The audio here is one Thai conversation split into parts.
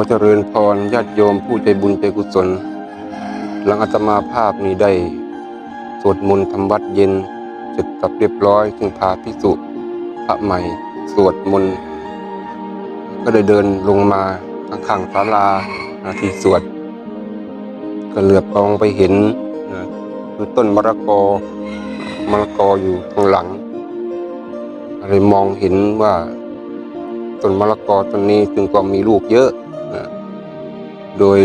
อเจริญพรญาติโยมผู้ใจบุญใจกุศล หลังอาตมาภาพนี้ได้ สวดมนต์ทำวัดเย็นเสร็จสับเรียบร้อยจึงพาพิสุพระใหม่ สวดมนต์ก็ได้เดินลงมาข้างๆศาลานะที่สวด ก็เหลือบมองไปเห็นคือต้นมะละกอมะละกออยู่ข้างหลังเลยมองเห็นว่าต้นมะละกอต้นนี้ซึ่งก็มีลูกเยอะ โดย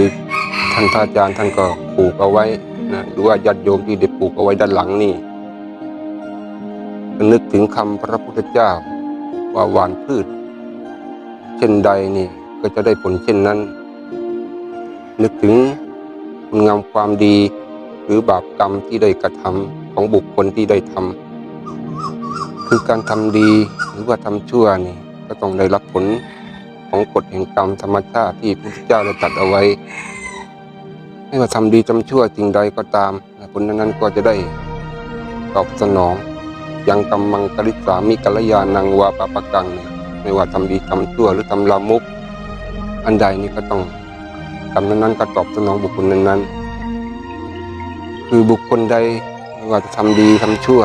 ท่านพระอาจารย์ท่านก็ปลูกเอาไว้นะหรือว่าญาติโยมที่ได้ปลูกเอาไว้ด้านหลังนี่นึกถึงคำพระพุทธเจ้าว่าหวานพืช เช่นใดนี่ก็จะได้ผลเช่นนั้น นึกถึงคุณงามความดีหรือบาปกรรมที่ได้กระทำของบุคคลที่ได้ทำคือการทำดีหรือว่าทำชั่วนี่ก็ต้องได้รับผล ของกฎแห่งกรรมธรรมชาติที่พระพุทธเจ้าได้ตรัดเอาไว้ ไม่ว่าทำดีทำชั่วสิ่งใดก็ตามผลนั้นๆก็จะได้ตอบสนองยังกำมังกริสามิกัลยานังวาปะปะกังเนี่ยไม่ว่าทำดีทำชั่วหรือทำลามุก อันใดนี่ก็ต้องกรรมนั้นๆก็ตอบสนองบุคคลนั้นๆ คือบุคคลใดไม่ว่าจะทำดีทำชั่ว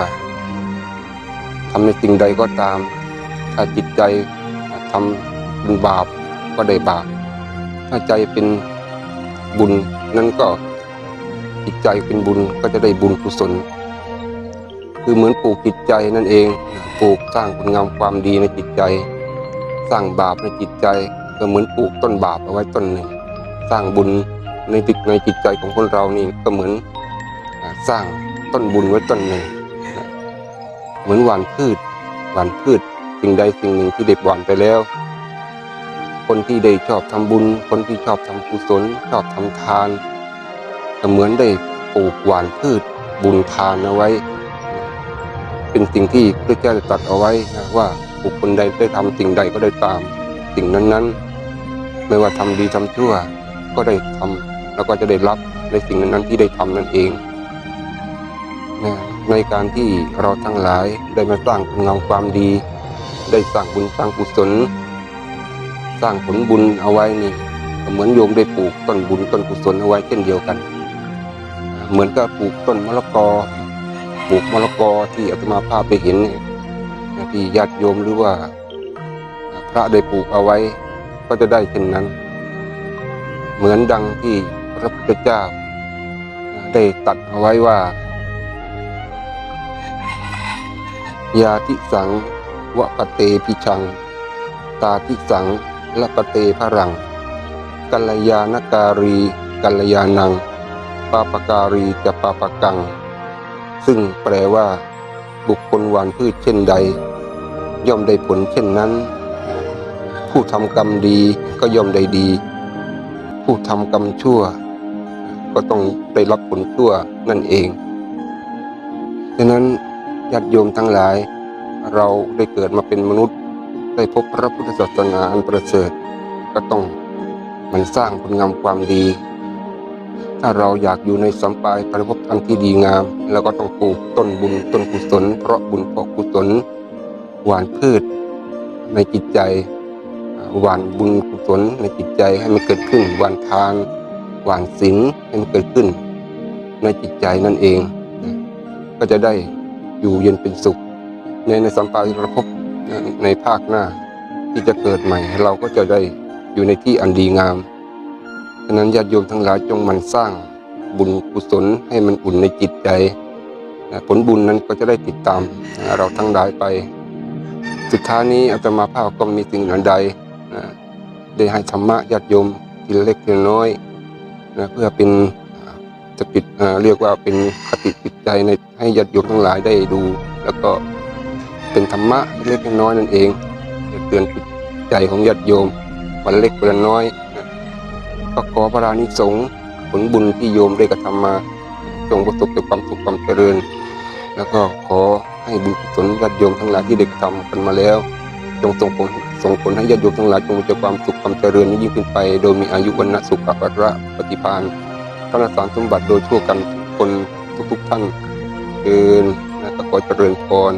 ทำในสิ่งใดก็ตาม ถ้าจิตใจทำ เป็นบาปก็ได้บาป ถ้าใจเป็นบุญนั้นก็จิตใจเป็นบุญก็จะได้บุญกุศล คือเหมือนปลูกจิตใจนั่นเองปลูกสร้างคุณงามความดีในจิตใจ สร้างบาปในจิตใจ ก็เหมือนปลูกต้นบาปเอาไว้ต้นหนึ่ง สร้างบุญในจิตในจิตใจของคนเรานี่ก็เหมือนสร้างต้นบุญไว้ต้นหนึ่ง เหมือนหว่านพืชหว่านพืชสิ่งใดสิ่งหนึ่งที่เด็กหว่านไปแล้ว คนที่ได้ชอบทำบุญ คนที่ชอบทำกุศล ชอบทำทานก็เหมือนได้ปลูกหวานพืชบุญทานเอาไว้ เป็นสิ่งที่พระเจ้าตรัดเอาไว้นะว่าบุคคลใดได้ทำสิ่งใดก็ได้ตามสิ่งนั้นๆ ไม่ว่าทำดีทำชั่วก็ได้ทำแล้วก็จะได้รับในสิ่งนั้นๆที่ได้ทำนั่นเองนะในการที่เราทั้งหลายได้มาสร้างคุณงามความดี ได้สร้างบุญสร้างกุศล สร้างผลบุญเอาไว้นี่เหมือนโยมได้ปลูกต้นบุญต้นกุศลเอาไว้เช่นเดียวกัน เหมือนกับปลูกต้นมะละกอ ปลูกมะละกอที่อาตมาภาพไปเห็นเนี่ยที่ญาติโยมหรือว่า พระได้ปลูกเอาไว้ ก็จะได้เช่นนั้น เหมือนดังที่พระพุทธเจ้า ได้ตัดเอาไว้ว่ายาทิสังวะปะเตพิชัง ตาทิสัง ละปะเตพรัง กัลยาณการี กัลยาณัง ปาปการีจะปาปกัง ซึ่งแปลว่า บุคคลหวานพืชเช่นใด ย่อมได้ผลเช่นนั้น ผู้ทำกรรมดีก็ย่อมได้ดี ผู้ทำกรรมชั่ว ก็ต้องได้รับผลชั่วนั่นเองฉะนั้นญาติโยมทั้งหลาย เราได้เกิดมาเป็นมนุษย์ ได้พบพระพุทธศาสนาอันประเสริฐก็ต้องมันสร้างคุณงามความดี ถ้าเราอยากอยู่ในสัมปายปริภพอันที่ดีงามแล้วก็ต้องปลูกต้นบุญต้นกุศล เพราะบุญเพราะกุศลหวานพืชในจิตใจหวานบุญกุศลในจิตใจให้มันเกิดขึ้นหวานทานหวานศีลให้มันเกิดขึ้น ในจิตใจนั่นเอง ก็จะได้อยู่เย็นเป็นสุข ในในสัมปายระภพ ในภาคหน้าที่จะเกิดใหม่ เราก็จะได้อยู่ในที่อันดีงามฉะนั้นญาติโยมทั้งหลายจงมันสร้างบุญกุศลให้มันอุ่นในจิตใจผลบุญนั้นก็จะได้ติดตามเราทั้งหลายไป สุดท้ายนี้อาตมาภาพก็มีสิ่งอันใดได้ให้ธรรมะญาติโยมทีเล็กทีน้อยเพื่อเป็นจะปิดเรียกว่าเป็นคติจิตใจในให้ญาติโยมทั้งหลายได้ดู แล้วก็ เป็นธรรมะเล็กน้อยนั่นเองเตือนจิตใจของญาติโยมวันเล็กวันน้อยก็ขอพระรานิสงส์ผลบุญที่โยมได้กระทำมาจงประสบแต่ความสุขความเจริญ แล้วก็ขอให้บุญกุศลญาติโยมทั้งหลายที่ได้กระทำกันมาแล้ว จงส่งผลส่งผลให้ญาติโยมทั้งหลายจงมีแต่ความสุขความเจริญยิ่งขึ้นไป โดยมีอายุวันนะสุขภาระปฏิภาณธนสารสมบัติโดยทั่วกันทุกคนทุกๆท่านเกินและก็ขอเจริญพร